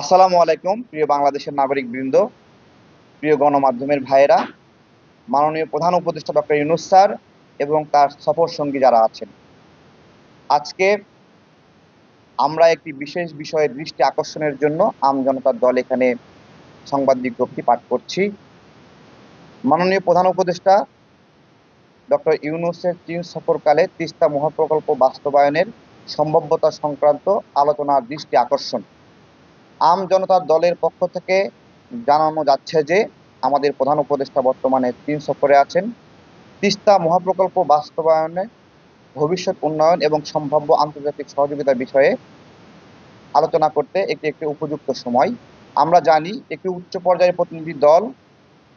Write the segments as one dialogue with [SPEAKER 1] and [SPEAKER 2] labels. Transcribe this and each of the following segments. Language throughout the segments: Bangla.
[SPEAKER 1] আসসালামু আলাইকুম, প্রিয় বাংলাদেশের নাগরিক বৃন্দ প্রিয় গণমাধ্যমের ভাইয়েরা, মাননীয় প্রধান উপদেষ্টা ডক্টর ইউনুস স্যার এবং তার সফর সঙ্গী যারা আছেন। আজকে আমরা একটি বিশেষ বিষয়ে দৃষ্টি আকর্ষণের জন্য আম জনতার দল এখানে সংবাদ বিজ্ঞপ্তি পাঠ করছি। মাননীয় প্রধান উপদেষ্টা ডক্টর ইউনুসের চীন সফরকালে তিস্তা মহাপ্রকল্প বাস্তবায়নের সম্ভাব্যতা সংক্রান্ত আলোচনার দৃষ্টি আকর্ষণ। আম জনতার দলের পক্ষ থেকে জানানো যাচ্ছে যে, আমাদের প্রধান উপদেষ্টা বর্তমানে চীন সফরে আছেন। তিস্তা মহাপ্রকল্প বাস্তবায়নে ভবিষ্যৎ উন্নয়ন এবং সম্ভাব্য আন্তর্জাতিক সহযোগিতা বিষয়ে আলোচনা করতে একটি একটি উপযুক্ত সময়। আমরা জানি একটি উচ্চ পর্যায়ের প্রতিনিধি দল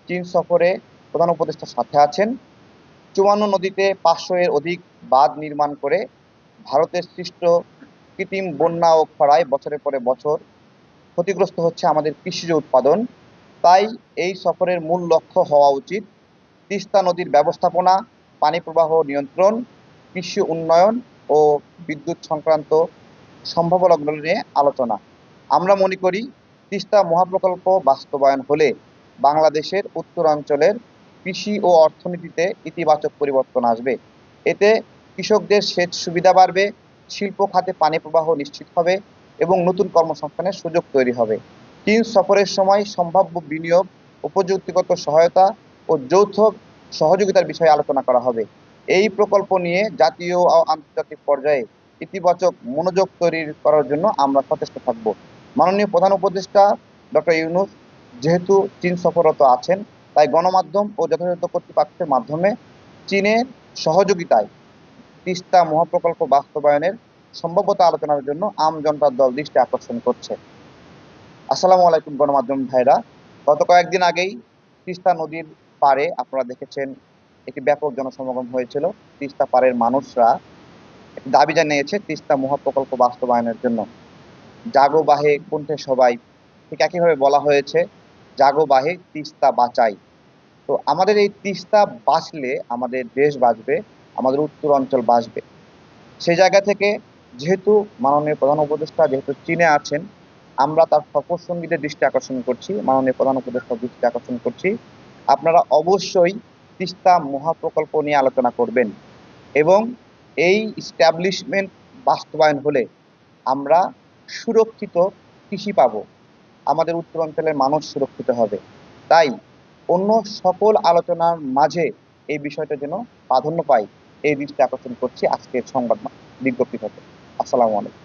[SPEAKER 1] চীন সফরে প্রধান উপদেষ্টার সাথে আছেন। চুয়ান্ন নদীতে পাঁচশো এর অধিক বাঁধ নির্মাণ করে ভারতের সৃষ্ট কৃত্রিম বন্যা ও খরায় বছরের পরে বছর ক্ষতিগ্রস্ত হচ্ছে আমাদের কৃষিজ উৎপাদন। তাই এই সফরের মূল লক্ষ্য হওয়া উচিত। তিস্তা নদীর ব্যবস্থাপনা, পানি প্রবাহ নিয়ন্ত্রণ, কৃষি উন্নয়ন ও বিদ্যুৎ সংক্রান্ত সম্ভাবনাগুলো নিয়ে আলোচনা। আমরা মনে করি, তিস্তা মহাপ্রকল্প বাস্তবায়ন হলে বাংলাদেশের উত্তরাঞ্চলের কৃষি ও অর্থনীতিতে ইতিবাচক পরিবর্তন আসবে। এতে কৃষকদের সেচ সুবিধা বাড়বে, শিল্প খাতে পানি প্রবাহ নিশ্চিত হবে এবং নতুন কর্মসংস্থানের সুযোগ তৈরি হবে। চীন সফরের সময় সম্ভাব্য বিনিয়োগ ও প্রযুক্তিগত সহায়তা ও যৌথ সহযোগিতার বিষয়ে আলোচনা করা হবে। এই প্রকল্প নিয়ে জাতীয় ও আন্তর্জাতিক পর্যায়ে ইতিবাচক মনোযোগ তৈরি করার জন্য আমরা সচেষ্ট থাকব। মাননীয় প্রধান উপদেষ্টা ডক্টর ইউনুস যেহেতু চীন সফররত আছেন, তাই গণমাধ্যম ও যথাযথ কর্তৃপক্ষের মাধ্যমে চীনের সহযোগিতায় তিস্তা মহাপ্রকল্প বাস্তবায়নের সম্ভাব্যতা আলোচনার জন্য আম জনতার দল দৃষ্টি আকর্ষণ করছে। আসসালামু আলাইকুম গণমাধ্যম ভাইরা। গত কয়েকদিন আগেই তিস্তা নদীর পারে আপনারা দেখেছেন একটি ব্যাপক জনসমাগম হয়েছিল। তিস্তা পাড়ের মানুষরা দাবি জানিয়েছে, তিস্তা মহাপ্রকল্প বাস্তবায়নের জন্য। জাগো বাহে কণ্ঠে সবাই ঠিক একইভাবে বলা হয়েছে জাগো বাহে তিস্তা বাঁচাই। তো আমাদের এই তিস্তা বাঁচলে আমাদের দেশ বাঁচবে, আমাদের উত্তর অঞ্চল বাঁচবে। সেই জায়গা থেকে যেহেতু মাননীয় প্রধান উপদেষ্টা, যেহেতু চীনে আছেন, আমরা তার সফর সঙ্গীদের দৃষ্টি আকর্ষণ করছি, মাননীয় প্রধান উপদেষ্টার দৃষ্টি আকর্ষণ করছি। আপনারা অবশ্যই তিস্তা মহাপ্রকল্প নিয়ে আলোচনা করবেন এবং এই স্ট্যাবলিশমেন্ট বাস্তবায়ন হলে আমরা সুরক্ষিত কৃষি পাব। আমাদের উত্তরাঞ্চলের মানুষ সুরক্ষিত হবে। তাই অন্য সকল আলোচনার মাঝে এই বিষয়টা যেন প্রাধান্য পায়, এই দৃষ্টি আকর্ষণ করছি আজকের সংবাদ বিজ্ঞপ্তি থেকে। আসসালামু আলাইকুম।